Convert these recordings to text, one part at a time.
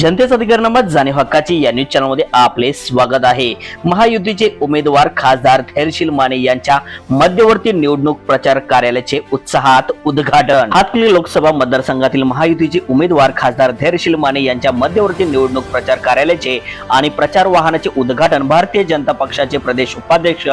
जनतेचा अधिकारनामा जाणीव हक्काची या न्यूज चॅनलमध्ये आपले स्वागत आहे. महायुतीचे उमेदवार खासदार धैर्यशील माने यांच्या मध्यवर्ती निवडणूक प्रचार कार्यालयाचे उत्साहात उद्घाटन. हातकली लोकसभा मतदारसंघातील महायुतीचे उमेदवार खासदार धैर्यशील माने यांच्या मध्यवर्ती निवडणूक प्रचार कार्यालयाचे आणि प्रचार वाहनाचे उद्घाटन भारतीय जनता पक्षाचे प्रदेश उपाध्यक्ष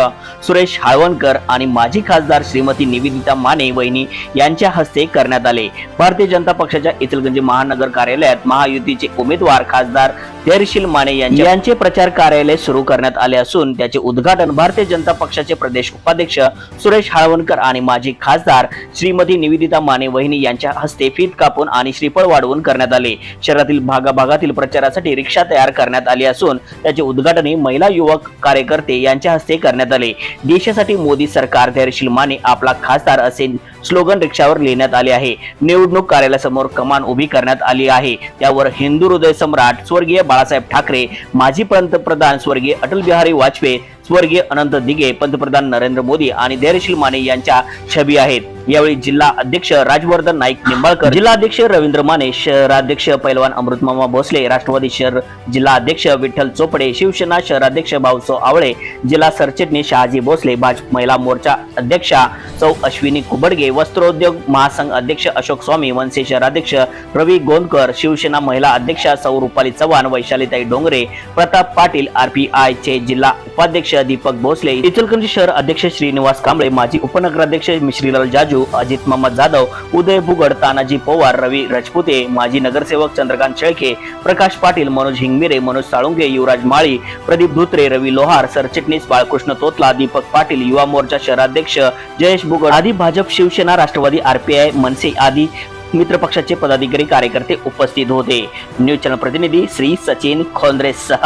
सुरेश हाळवणकर आणि माजी खासदार श्रीमती निवेदिता माने वहिनी यांच्या हस्ते करण्यात आले. भारतीय जनता पक्षाच्या इचलगंजी महानगर कार्यालयात महायुतीचे उमेदवार उमेदवार खासदार धैर्यशील माने यांचे यांचे प्रचार कार्यालय सुरू करण्यात आले असून त्याचे उद्घाटन भारतीय जनता पक्षाचे प्रदेश उपाध्यक्ष सुरेश हाळवणकर आणि माजी खासदार श्रीमती निवेदिता माने वहिनी यांच्या हस्ते फीत कापून आणि श्रीफळ वाढवून करण्यात आले. शहरातील भागाभागातील प्रचारासाठी रिक्षा तयार करण्यात आली असून त्याचे उद्घाटनही महिला युवक कार्यकर्ते यांच्या हस्ते करण्यात आले. देशासाठी मोदी सरकार धैर्यशील माने आपला खासदार असे स्लोगन रिक्षावर लिहिण्यात आले आहे. निवडणूक कार्यालयासमोर कमान उभी करण्यात आली आहे. त्यावर हिंदू हृदय सम्राट स्वर्गीय बाळासाहेब ठाकरे माजी पंतप्रधान स्वर्गीय अटल बिहारी वाजपेयी स्वर्गीय अनंत दिघे पंतप्रधान नरेंद्र मोदी आणि धैर्यशील माने यांच्या छबी आहेत. यावेळी जिल्हा अध्यक्ष राजवर्धन नाईक निंबाळकर जिल्हाध्यक्ष रवींद्र माने शहराध्यक्ष पैलवान अमृतमामा भोसले राष्ट्रवादी शहर जिल्हा अध्यक्ष विठ्ठल चोपडे शिवसेना शहराध्यक्ष भाऊसो आवळे जिल्हा सरचिटणीस शहाजी भोसले भाजप महिला मोर्चा अध्यक्षा सौ अश्विनी कुबडगे वस्त्रोद्योग महासंघ अध्यक्ष अशोक स्वामी मनसे शहराध्यक्ष रवी गोंदकर शिवसेना महिला अध्यक्षा सौ रुपाली चव्हाण वैशालीताई डोंगरे प्रताप पाटील आरपीआयचे जिल्हा उपाध्यक्ष दीपक भोसले इचलकरंजी शहर अध्यक्ष श्रीनिवास कांबळे माजी उपनगराध्यक्ष श्रीलाल जाजू अजित मोहम्मद जाधव उदय भुगड तानाजी पवार रवी राजपुते माजी नगरसेवक चंद्रकांत शेळके प्रकाश पाटील मनोज हिंगमिरे मनोज साळुंगे युवराज माळी प्रदीप धुत्रे रवी लोहार सरचिटणीस बाळकृष्ण तोतला दीपक पाटील युवा मोर्चा शहराध्यक्ष जयेश भुगड आदी भाजप शिवसेना राष्ट्रवादी आरपीआय मनसे आदी मित्र पक्षाचे पदाधिकारी कार्यकर्ते उपस्थित होते. न्यूज चॅनल प्रतिनिधी श्री सचिन खोंद्रे सह